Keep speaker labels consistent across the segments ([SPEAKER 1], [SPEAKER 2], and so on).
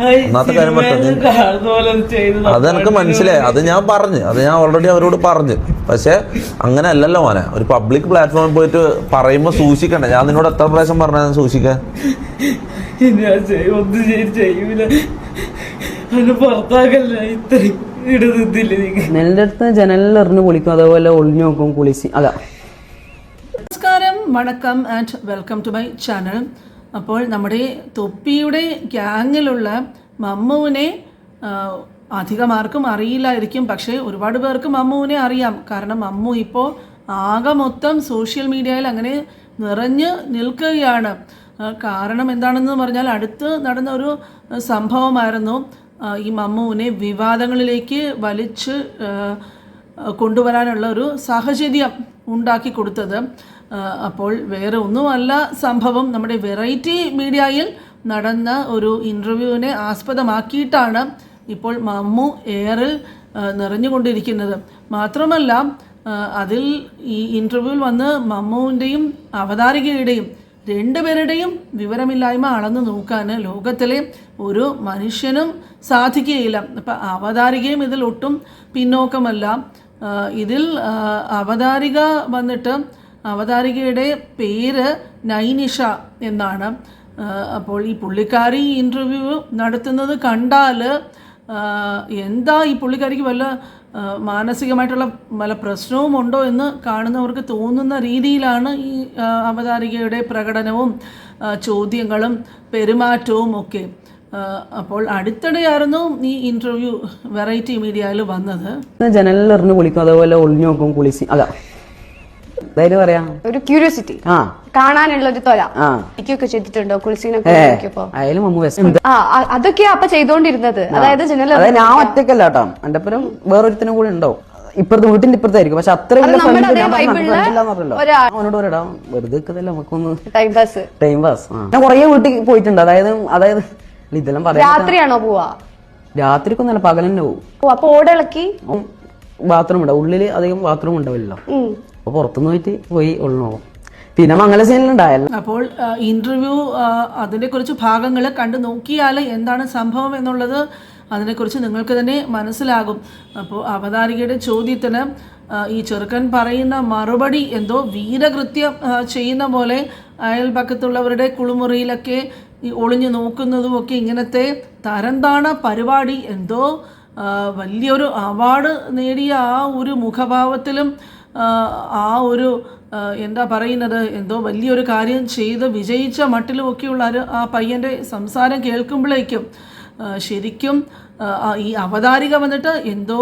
[SPEAKER 1] ഒന്നാമത്തെ കാര്യം പറ്റും അത് എനിക്ക് മനസ്സിലായി. അത് ഞാൻ പറഞ്ഞു. അത് ഞാൻ ഓൾറെഡി അവരോട് പറഞ്ഞു. പക്ഷെ അങ്ങനെ അല്ലല്ലോ മോനെ. ഒരു പബ്ലിക് പ്ലാറ്റ്ഫോമിൽ പോയിട്ട് പറയുമ്പോൾ സൂക്ഷിക്കണ്ട. ഞാൻ നിന്നോട് എത്ര പ്രാവശ്യം പറഞ്ഞാൽ സൂക്ഷിക്കാൻ?
[SPEAKER 2] നെല്ലിന്റെ അടുത്ത് ജനലിൽ എറിഞ്ഞു കുളിക്കും. അതേപോലെ ഒളിഞ്ഞു നോക്കും കുളിച്ച്. അതാ.
[SPEAKER 3] നമസ്കാരം. വണക്കം and welcome to my channel അപ്പോൾ നമ്മുടെ തൊപ്പിയുടെ ഗ്യാങ്ങിലുള്ള മമ്മുവിനെ അധികമാർക്കും അറിയില്ലായിരിക്കും. പക്ഷേ ഒരുപാട് പേർക്ക് മമ്മുവിനെ അറിയാം. കാരണം മമ്മു ഇപ്പോൾ ആകെ മൊത്തം സോഷ്യൽ മീഡിയയിൽ അങ്ങനെ നിറഞ്ഞ് നിൽക്കുകയാണ്. കാരണം എന്താണെന്ന് പറഞ്ഞാൽ അടുത്ത് നടന്ന ഒരു സംഭവമായിരുന്നു. ഈ മമ്മുവിനെ വിവാദങ്ങളിലേക്ക് വലിച്ച് കൊണ്ടുവരാനുള്ള ഒരു സാഹചര്യം ഉണ്ടാക്കി കൊടുത്തത്. അപ്പോൾ വേറെ ഒന്നുമല്ല സംഭവം. നമ്മുടെ വെറൈറ്റി മീഡിയയിൽ നടന്ന ഒരു ഇന്റർവ്യൂവിനെ ആസ്പദമാക്കിയിട്ടാണ് ഇപ്പോൾ മമ്മു എയറിൽ നിറഞ്ഞുകൊണ്ടിരിക്കുന്നത്. മാത്രമല്ല അതിൽ ഈ ഇന്റർവ്യൂവിൽ വന്ന് മമ്മുവിന്റെയും അവതാരികയുടെയും രണ്ടുപേരുടെയും വിവരമില്ലായ്മ അളന്ന് നോക്കാൻ ലോകത്തിലെ ഒരു മനുഷ്യനും സാധിക്കുകയില്ല. അപ്പം അവതാരികയും ഇതിൽ ഒട്ടും പിന്നോക്കമല്ല. ഇതിൽ അവതാരിക വന്നിട്ട് അവതാരികയുടെ പേര് നൈനിഷ എന്നാണ്. അപ്പോൾ ഈ പുള്ളിക്കാരി ഇന്റർവ്യൂ നടത്തുന്നത് കണ്ടാൽ എന്താ ഈ പുള്ളിക്കാരിക്ക് വല്ല മാനസികമായിട്ടുള്ള വല്ല പ്രശ്നവും ഉണ്ടോ എന്ന് കാണുന്നവർക്ക് തോന്നുന്ന രീതിയിലാണ് ഈ അവതാരികയുടെ പ്രകടനവും ചോദ്യങ്ങളും പെരുമാറ്റവും ഒക്കെ. അപ്പോൾ അടുത്തിടെയായിരുന്നു ഈ ഇന്റർവ്യൂ വെറൈറ്റി മീഡിയയിൽ വന്നത്.
[SPEAKER 2] ജനലിൽ എറിഞ്ഞ് കുളിക്കും അതേപോലെ ഒളിഞ്ഞു നോക്കും കുളിച്ച്. അതാ. എന്തായാലും പറയാം.
[SPEAKER 4] ഒരു ക്യൂരിയോസിറ്റി
[SPEAKER 2] ആ.
[SPEAKER 4] കാണാനുള്ള ഒരു തൊല. എനിക്കൊക്കെ ചെയ്തിട്ടുണ്ടോ? കുളിസിനൊക്കെ ആ ആ, അതൊക്കെയാ അപ്പൊ ചെയ്തോണ്ടിരുന്നത്. അതായത്
[SPEAKER 2] ജനല ഞാൻ ഒറ്റക്കല്ല കേട്ടോ. എന്റെ അപ്പുറം വേറൊരുത്തിനും കൂടി ഉണ്ടാവും ഇപ്പുറത്ത് വീട്ടിന്റെ ഇപ്പുറത്തായിരിക്കും. പക്ഷെ അത്ര അവനോട് പറയടാ വെറുതെ നമുക്കൊന്ന്
[SPEAKER 4] ടൈം പാസ്
[SPEAKER 2] ടൈം പാസ് ഞാൻ കുറേ വീട്ടിൽ പോയിട്ടുണ്ട്. അതായത് അതായത് ഇതെല്ലാം പറയാം
[SPEAKER 4] രാത്രിയാണോ പോവാ?
[SPEAKER 2] രാത്രിക്കൊന്നല്ല പകലന്നെ പോകും
[SPEAKER 4] അപ്പൊ ഓടിളക്കി?
[SPEAKER 2] ബാത്റൂം ഉണ്ടാവും ഉള്ളിൽ അധികം ബാത്റൂം ഉണ്ടാവില്ലല്ലോ. അപ്പൊ പുറത്തുനിന്ന് പോയിട്ട് പോയി ഉള്ളു നോക്കും പിന്നെ മംഗല സീനിലുണ്ടായല്ലോ
[SPEAKER 3] അപ്പോൾ ഇന്റർവ്യൂ അതിനെക്കുറിച്ച് ഭാഗങ്ങൾ കണ്ടു നോക്കിയാൽ എന്താണ് സംഭവം എന്നുള്ളത് അതിനെക്കുറിച്ച് നിങ്ങൾക്ക് തന്നെ മനസ്സിലാകും. അപ്പോൾ അവതാരികയുടെ ചോദ്യത്തിന് ഈ ചെറുക്കൻ പറയുന്ന മറുപടി എന്തോ വീരകൃത്യം ചെയ്യുന്ന പോലെ അയൽപക്കത്തുള്ളവരുടെ കുളിമുറിയിലൊക്കെ ഈ ഒളിഞ്ഞു നോക്കുന്നതും ഒക്കെ ഇങ്ങനത്തെ തരംതാണ പരിപാടി. എന്തോ വലിയൊരു അവാർഡ് നേടിയ ആ ഒരു മുഖഭാവത്തിലും ആ, ഒരു എന്താ പറയുന്നത്? എന്തോ വലിയൊരു കാര്യം ചെയ്ത് വിജയിച്ച മട്ടിലുമൊക്കെയുള്ള ആ പയ്യന്റെ സംസാരം കേൾക്കുമ്പോഴേക്കും ശരിക്കും ഈ അവതാരിക വന്നിട്ട് എന്തോ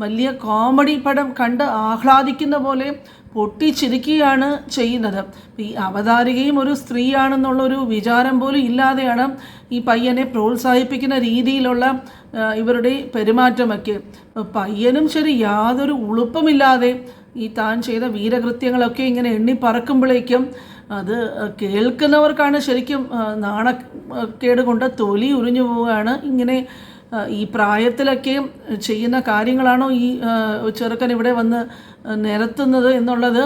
[SPEAKER 3] വലിയ കോമഡി പടം കണ്ട് ആഹ്ലാദിക്കുന്ന പോലെ പൊട്ടിച്ചിരിക്കുകയാണ് ചെയ്യുന്നത്. ഈ അവതാരികയും ഒരു സ്ത്രീയാണെന്നുള്ളൊരു വിചാരം പോലും ഇല്ലാതെയാണ് ഈ പയ്യനെ പ്രോത്സാഹിപ്പിക്കുന്ന രീതിയിലുള്ള ഇവരുടെ പെരുമാറ്റമൊക്കെ. പയ്യനും ശരി യാതൊരു ഉളുപ്പമില്ലാതെ ഈ താൻ ചെയ്ത വീരകൃത്യങ്ങളൊക്കെ ഇങ്ങനെ എണ്ണി പറക്കുമ്പോഴേക്കും അത് കേൾക്കുന്നവർക്കാണ് ശരിക്കും നാണക്കേട് കൊണ്ട് തൊലി ഉരിഞ്ഞു പോവുകയാണ്. ഇങ്ങനെ ഈ പ്രായത്തിലൊക്കെ ചെയ്യുന്ന കാര്യങ്ങളാണോ ഈ ചെറുക്കൻ ഇവിടെ വന്ന് നിരത്തുന്നത് എന്നുള്ളത്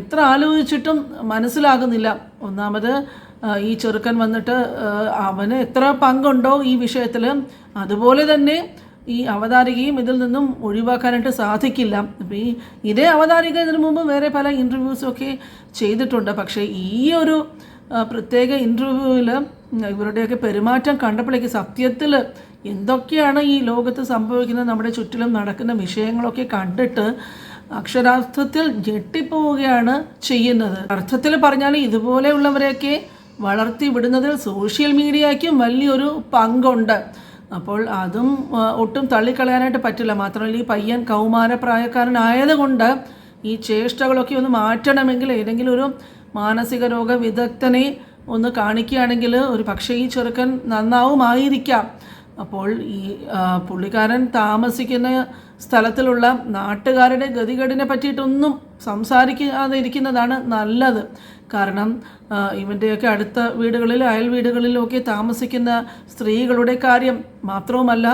[SPEAKER 3] എത്ര ആലോചിച്ചിട്ടും മനസ്സിലാകുന്നില്ല. ഒന്നാമത് ഈ ചെറുക്കൻ വന്നിട്ട് അവന് എത്ര പങ്കുണ്ടോ ഈ വിഷയത്തിൽ അതുപോലെ തന്നെ ഈ അവതാരികയും ഇതിൽ നിന്നും ഒഴിവാക്കാനായിട്ട് സാധിക്കില്ല. അപ്പോൾ ഈ ഇതേ അവതാരിക ഇതിനു മുമ്പ് വേറെ പല ഇന്റർവ്യൂസും ഒക്കെ ചെയ്തിട്ടുണ്ട്. പക്ഷേ ഈ ഒരു പ്രത്യേക ഇന്റർവ്യൂവിൽ ഇവരുടെയൊക്കെ പെരുമാറ്റം കണ്ടപ്പോഴേക്ക് സത്യത്തിൽ എന്തൊക്കെയാണ് ഈ ലോകത്ത് സംഭവിക്കുന്നത് നമ്മുടെ ചുറ്റിലും നടക്കുന്ന വിഷയങ്ങളൊക്കെ കണ്ടിട്ട് അക്ഷരാർത്ഥത്തിൽ ഞെട്ടിപ്പോവുകയാണ് ചെയ്യുന്നത്. അർത്ഥത്തിൽ പറഞ്ഞാൽ ഇതുപോലെയുള്ളവരെയൊക്കെ വളർത്തി വിടുന്നതിൽ സോഷ്യൽ മീഡിയയ്ക്കും വലിയൊരു പങ്കുണ്ട്. അപ്പോൾ അതും ഒട്ടും തള്ളിക്കളയാനായിട്ട് പറ്റില്ല. മാത്രമല്ല ഈ പയ്യൻ കൗമാരപ്രായക്കാരനായതുകൊണ്ട് ഈ ചേഷ്ടകളൊക്കെ ഒന്ന് മാറ്റണമെങ്കിൽ ഏതെങ്കിലും ഒരു മാനസിക രോഗ വിദഗ്ധനെ ഒന്ന് കാണിക്കുകയാണെങ്കിൽ ഒരു പക്ഷേ ഈ ചെറുക്കൻ നന്നാവുമായിരിക്കാം. അപ്പോൾ ഈ പുള്ളിക്കാരൻ താമസിക്കുന്ന സ്ഥലത്തിലുള്ള നാട്ടുകാരുടെ ഗതികേടിനെ പറ്റിയിട്ടൊന്നും സംസാരിക്കാതെ ഇരിക്കുന്നതാണ് നല്ലത്. കാരണം ഇവന്റെയൊക്കെ അടുത്ത വീടുകളിൽ അയൽ വീടുകളിലുമൊക്കെ താമസിക്കുന്ന സ്ത്രീകളുടെ കാര്യം മാത്രവുമല്ല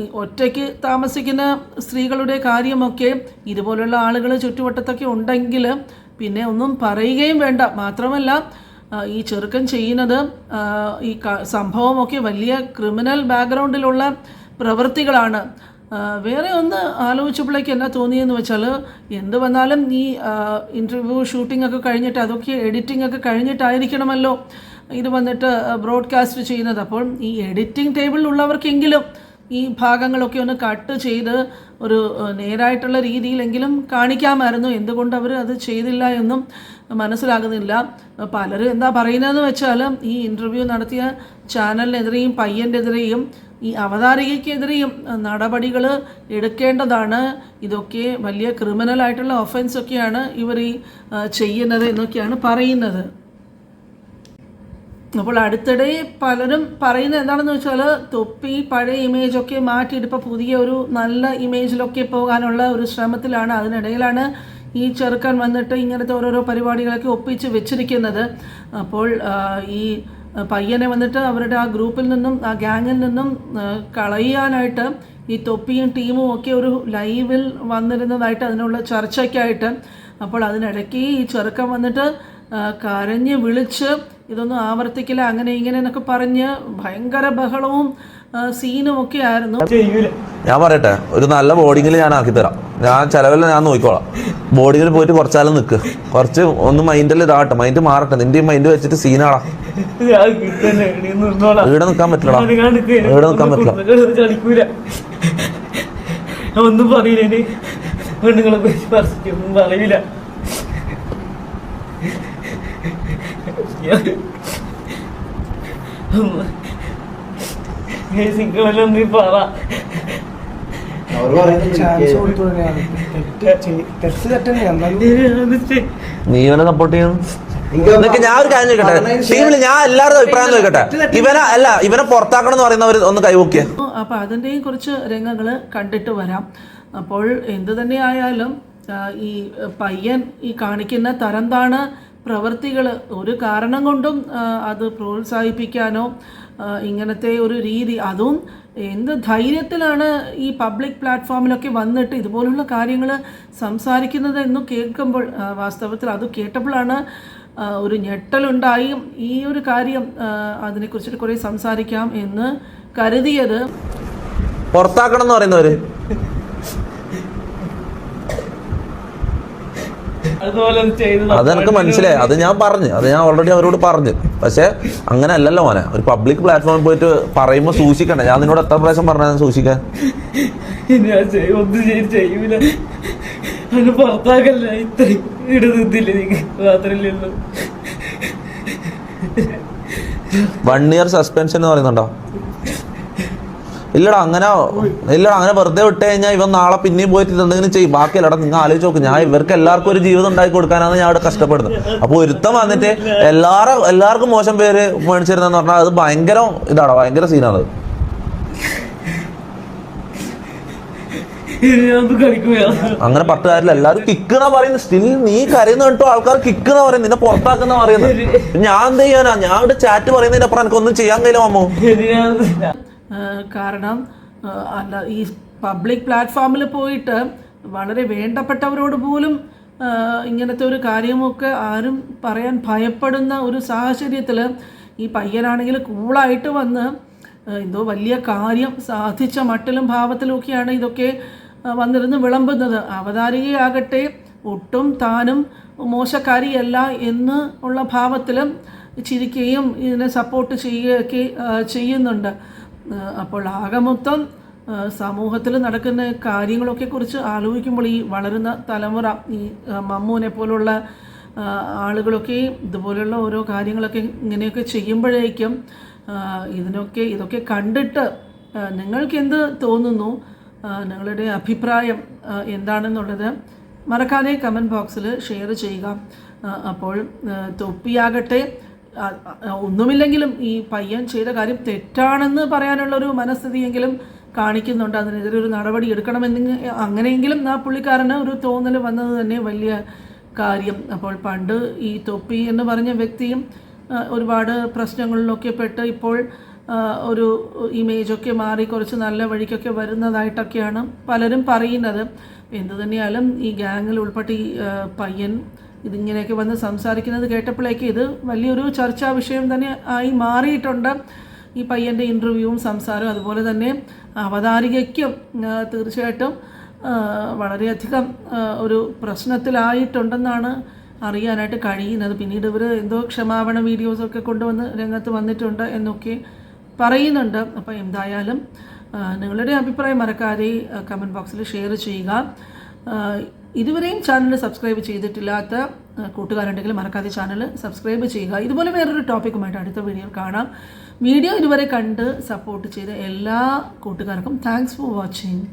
[SPEAKER 3] ഈ ഒറ്റയ്ക്ക് താമസിക്കുന്ന സ്ത്രീകളുടെ കാര്യമൊക്കെ ഇതുപോലുള്ള ആളുകൾ ചുറ്റുവട്ടത്തൊക്കെ ഉണ്ടെങ്കിൽ പിന്നെ ഒന്നും പറയുകയും വേണ്ട. മാത്രമല്ല ഈ ചെറുക്കൻ ചെയ്യുന്നത് ഈ സംഭവമൊക്കെ വലിയ ക്രിമിനൽ ബാക്ക്ഗ്രൗണ്ടിലുള്ള പ്രവൃത്തികളാണ്. വേറെ ഒന്ന് ആലോചിച്ചപ്പോഴേക്ക് എന്നാ തോന്നിയെന്ന് വെച്ചാൽ എന്ത് വന്നാലും ഈ ഇന്റർവ്യൂ ഷൂട്ടിംഗ് ഒക്കെ കഴിഞ്ഞിട്ട് അതൊക്കെ എഡിറ്റിംഗ് ഒക്കെ കഴിഞ്ഞിട്ടായിരിക്കണമല്ലോ ഇത് വന്നിട്ട് ബ്രോഡ്കാസ്റ്റ് ചെയ്യുന്നത്. അപ്പോൾ ഈ എഡിറ്റിംഗ് ടേബിളിലുള്ളവർക്കെങ്കിലും ഈ ഭാഗങ്ങളൊക്കെ ഒന്ന് കട്ട് ചെയ്ത് ഒരു നേരായിട്ടുള്ള രീതിയിലെങ്കിലും കാണിക്കാമായിരുന്നു. എന്തുകൊണ്ട് അവർ അത് ചെയ്തില്ല എന്നും മനസ്സിലാകുന്നില്ല. പലരും എന്താ പറയുന്നതെന്ന് വെച്ചാൽ ഈ ഇന്റർവ്യൂ നടത്തിയ ചാനലിനെതിരെയും പയ്യന്റെതിരെയും ഈ അവതാരികയ്ക്കെതിരെയും നടപടികൾ എടുക്കേണ്ടതാണ്. ഇതൊക്കെ വലിയ ക്രിമിനൽ ആയിട്ടുള്ള ഒഫൻസൊക്കെയാണ് ഇവർ ഈ ചെയ്യുന്നത് എന്നൊക്കെയാണ് പറയുന്നത്. അപ്പോൾ അടുത്തിടെ പലരും പറയുന്നത് എന്താണെന്ന് വെച്ചാൽ തൊപ്പി പഴയ ഇമേജൊക്കെ മാറ്റിയിട്ട് ഇപ്പോൾ പുതിയ ഒരു നല്ല ഇമേജിലൊക്കെ പോകാനുള്ള ഒരു ശ്രമത്തിലാണ്. അതിനിടയിലാണ് ഈ ചെറുക്കൻ വന്നിട്ട് ഇങ്ങനത്തെ ഓരോരോ പരിപാടികളൊക്കെ ഒപ്പിച്ച് വെച്ചിരിക്കുന്നത്. അപ്പോൾ ഈ പയ്യനെ വന്നിട്ട് അവരുടെ ആ ഗ്രൂപ്പിൽ നിന്നും ആ ഗ്യാങ്ങിൽ നിന്നും കളയാനായിട്ട് ഈ തൊപ്പിയും ടീമും ഒക്കെ ഒരു ലൈവിൽ വന്നിരുന്നതായിട്ട് അതിനുള്ള ചർച്ചയ്ക്കായിട്ട്. അപ്പോൾ അതിനിടയ്ക്ക് ഈ ചെറുക്കൻ വന്നിട്ട് കരഞ്ഞ് വിളിച്ച് ഇതൊന്നും ആവർത്തിക്കില്ല അങ്ങനെ ഇങ്ങനെ എന്നൊക്കെ പറഞ്ഞ് ഭയങ്കര ബഹളവും സീനും ഒക്കെ ആയിരുന്നു.
[SPEAKER 1] ഞാൻ പറയട്ടെ ഒരു നല്ല ബോർഡിങ്ങിൽ ഞാൻ ആക്കി തരാം ഞാൻ ചിലവെല്ലാം ഞാൻ നോക്കിക്കോളാം. ബോഡിയിൽ പോയിട്ട് കുറച്ചാലും നിൽക്ക് കുറച്ച് ഒന്ന് മൈൻഡിൽ ഇതാട്ടെ മൈൻഡ് മാറട്ടെ. നിന്റെ മൈൻഡ് വെച്ചിട്ട് സീനാടാ
[SPEAKER 5] നിക്കാൻ
[SPEAKER 1] ഇവിടെ നിൽക്കാൻ പറ്റില്ലടാ ഇവിടെ നിൽക്കാൻ പറ്റില്ല.
[SPEAKER 5] ഒന്നും പറയില്ല പെണ്ണുങ്ങളെ കുറിച്ച് പറിച്ചിട്ടൊന്നും പറയില്ല. നീ പറ.
[SPEAKER 1] നീ? ഇവനെ സപ്പോർട്ട് ചെയ്യണം
[SPEAKER 6] എനിക്ക്
[SPEAKER 1] ഞാൻ ഒരു കാര്യം ചോദിക്കട്ടെ. ടീമിൽ ഞാൻ എല്ലാവരുടെ അഭിപ്രായം ചോദിക്കട്ടെ. ഇവനെ അല്ല ഇവനെ പുറത്താക്കണം എന്ന് പറയുന്നവർ ഒന്ന് കൈവക്കിയ.
[SPEAKER 3] അപ്പൊ അതിന്റെയും കുറച്ച് രംഗങ്ങൾ കണ്ടിട്ട് വരാം. അപ്പോൾ എന്തു തന്നെ ആയാലും ഈ പയ്യൻ ഈ കാണിക്കുന്ന തരംതാണ് പ്രവൃത്തികൾ ഒരു കാരണം കൊണ്ടും അത് പ്രോത്സാഹിപ്പിക്കാനോ ഇങ്ങനത്തെ ഒരു രീതി. അതും എന്ത് ധൈര്യത്തിലാണ് ഈ പബ്ലിക് പ്ലാറ്റ്ഫോമിലൊക്കെ വന്നിട്ട് ഇതുപോലുള്ള കാര്യങ്ങൾ സംസാരിക്കുന്നത് എന്ന് കേൾക്കുമ്പോൾ വാസ്തവത്തിൽ അത് കേട്ടപ്പോഴാണ് ഒരു ഞെട്ടലുണ്ടായി. ഈ ഒരു കാര്യം അതിനെക്കുറിച്ചിട്ട് കുറേ സംസാരിക്കാം എന്ന് കരുതിയത്.
[SPEAKER 1] പുറത്താക്കണം എന്ന് പറയുന്നവര്
[SPEAKER 5] അതുപോലെ ചെയ്ത്
[SPEAKER 1] അതെനിക്ക് മനസ്സിലായി. അത് ഞാൻ പറഞ്ഞു. അത് ഞാൻ ഓൾറെഡി അവരോട് പറഞ്ഞു. പക്ഷെ അങ്ങനെ അല്ലല്ലോ മോനെ. ഒരു പബ്ലിക് പ്ലാറ്റ്ഫോമിൽ പോയിട്ട് പറയുമ്പോൾ സൂക്ഷിക്കണ്ടേ. ഞാൻ നിന്നോട് എത്ര പ്രാവശ്യം പറഞ്ഞു സൂക്ഷിക്കാൻ?
[SPEAKER 5] പുറത്താക്കല്ല? ഇത്രയും
[SPEAKER 1] വൺ ഇയർ സസ്പെൻഷൻ എന്ന് പറയുന്നുണ്ടോ? ഇല്ലടാ അങ്ങനെ ഇല്ലടാ അങ്ങനെ വെറുതെ വിട്ട് കഴിഞ്ഞാൽ ഇവൻ നാളെ പിന്നെയും പോയിട്ട് എന്തെങ്കിലും ചെയ്യും. ബാക്കി ബാക്കിയല്ലടാ നിങ്ങൾ ആലോചിച്ച് നോക്ക്. ഞാൻ ഇവർക്ക് എല്ലാവർക്കും ഒരു ജീവിതം ഉണ്ടാക്കി കൊടുക്കാനാണ് ഞാൻ അവിടെ കഷ്ടപ്പെടുന്നത്. അപ്പോൾ ഒരുത്തം വന്നിട്ട് എല്ലാവരും എല്ലാവർക്കും മോശം പേര് മേടിച്ചിരുന്നെന്ന് പറഞ്ഞാൽ അത് ഭയങ്കര ഇതാണ് ഭയങ്കര സീനാണ് അങ്ങനെ പത്ത് കാര്യമില്ല. എല്ലാവരും കിക്കണ പറയുന്നു സ്റ്റിൽ നീ കരയുന്ന കേട്ടോ ആൾക്കാർ കിക്കണ പറയുന്നു നിന്നെ പുറത്താക്കുന്ന പറയുന്നത്. ഞാൻ എന്ത് ചെയ്യാനാ? ഞാൻ ഇവിടെ ചാറ്റ് പറയുന്നതിന്റെ അപ്പുറം എനിക്കൊന്നും ചെയ്യാൻ കഴിയില്ല
[SPEAKER 3] ആ, കാരണം അല്ല ഈ പബ്ലിക് പ്ലാറ്റ്ഫോമിൽ പോയിട്ട് വളരെ വേണ്ടപ്പെട്ടവരോട് പോലും ഇങ്ങനത്തെ ഒരു കാര്യമൊക്കെ ആരും പറയാൻ ഭയപ്പെടുന്ന ഒരു സാഹചര്യത്തിൽ ഈ പയ്യനാണെങ്കിൽ കൂളായിട്ട് വന്ന് എന്തോ വലിയ കാര്യം സാധിച്ച മട്ടിലും ഭാവത്തിലുമൊക്കെയാണ് ഇതൊക്കെ വന്നിരുന്ന് വിളമ്പുന്നത്. അവതാരികയാകട്ടെ ഒട്ടും താനും മോശക്കാരിയല്ല എന്ന് ഉള്ള ഭാവത്തിലും ചിരിക്കുകയും ഇതിനെ സപ്പോർട്ട് ചെയ്യുകയൊക്കെ ചെയ്യുന്നുണ്ട്. അപ്പോൾ ആകെ മൊത്തം സമൂഹത്തിൽ നടക്കുന്ന കാര്യങ്ങളൊക്കെ കുറിച്ച് ആലോചിക്കുമ്പോൾ ഈ വളരുന്ന തലമുറ ഈ മമ്മൂനെ പോലുള്ള ആളുകളൊക്കെ ഇതുപോലെയുള്ള ഓരോ കാര്യങ്ങളൊക്കെ ഇങ്ങനെയൊക്കെ ചെയ്യുമ്പോഴേക്കും ഇതിനൊക്കെ ഇതൊക്കെ കണ്ടിട്ട് നിങ്ങൾക്ക് എന്ത് തോന്നുന്നു? നിങ്ങളുടെ അഭിപ്രായം എന്താണെന്നുള്ളത് മറക്കാതെ കമന്റ് ബോക്സിൽ ഷെയർ ചെയ്യുക. അപ്പോൾ തൊപ്പിയാകട്ടെ ഒന്നുമില്ലെങ്കിലും ഈ പയ്യൻ ചെയ്ത കാര്യം തെറ്റാണെന്ന് പറയാനുള്ളൊരു മനസ്ഥിതിയെങ്കിലും കാണിക്കുന്നുണ്ട്. അതിനെതിരെ ഒരു നടപടി എടുക്കണമെന്ന് അങ്ങനെയെങ്കിലും ആ പുള്ളിക്കാരന് ഒരു തോന്നൽ വന്നത് തന്നെ വലിയ കാര്യം. അപ്പോൾ പണ്ട് ഈ തൊപ്പി എന്ന് പറഞ്ഞ വ്യക്തിയും ഒരുപാട് പ്രശ്നങ്ങളിലൊക്കെ പെട്ട് ഇപ്പോൾ ഒരു ഇമേജൊക്കെ മാറി കുറച്ച് നല്ല വഴിക്കൊക്കെ വരുന്നതായിട്ടൊക്കെയാണ് പലരും പറയുന്നത്. എന്തു തന്നെയാലും ഈ ഗ്യാങ്ങിൽ ഉൾപ്പെട്ട ഈ പയ്യൻ ഇതിങ്ങനെയൊക്കെ വന്ന് സംസാരിക്കുന്നത് കേട്ടപ്പോഴേക്ക് ഇത് വലിയൊരു ചർച്ചാ വിഷയം തന്നെ ആയി മാറിയിട്ടുണ്ട്. ഈ പയ്യന്റെ ഇന്റർവ്യൂവും സംസാരവും അതുപോലെ തന്നെ അവതാരികയ്ക്കും തീർച്ചയായിട്ടും വളരെയധികം ഒരു പ്രശ്നത്തിലായിട്ടുണ്ടെന്നാണ് അറിയാനായിട്ട് കഴിയുന്നത്. പിന്നീട് ഇവർ എന്തോ ക്ഷമാപണ വീഡിയോസൊക്കെ കൊണ്ടുവന്ന് രംഗത്ത് വന്നിട്ടുണ്ട് എന്നൊക്കെ പറയുന്നുണ്ട്. അപ്പോൾ എന്തായാലും നിങ്ങളുടെ അഭിപ്രായം മറക്കാതെ കമന്റ് ബോക്സിൽ ഷെയർ ചെയ്യുക. ഇതുവരെയും ചാനൽ സബ്സ്ക്രൈബ് ചെയ്തിട്ടില്ലാത്ത കൂട്ടുകാരുണ്ടെങ്കിൽ മറക്കാതെ ചാനൽ സബ്സ്ക്രൈബ് ചെയ്യുക. ഇതുപോലെ വേറൊരു ടോപ്പിക്കുമായിട്ട് അടുത്ത വീഡിയോ കാണാം. വീഡിയോ ഇതുവരെ കണ്ട് സപ്പോർട്ട് ചെയ്ത എല്ലാ കൂട്ടുകാർക്കും താങ്ക്സ് ഫോർ വാച്ചിങ്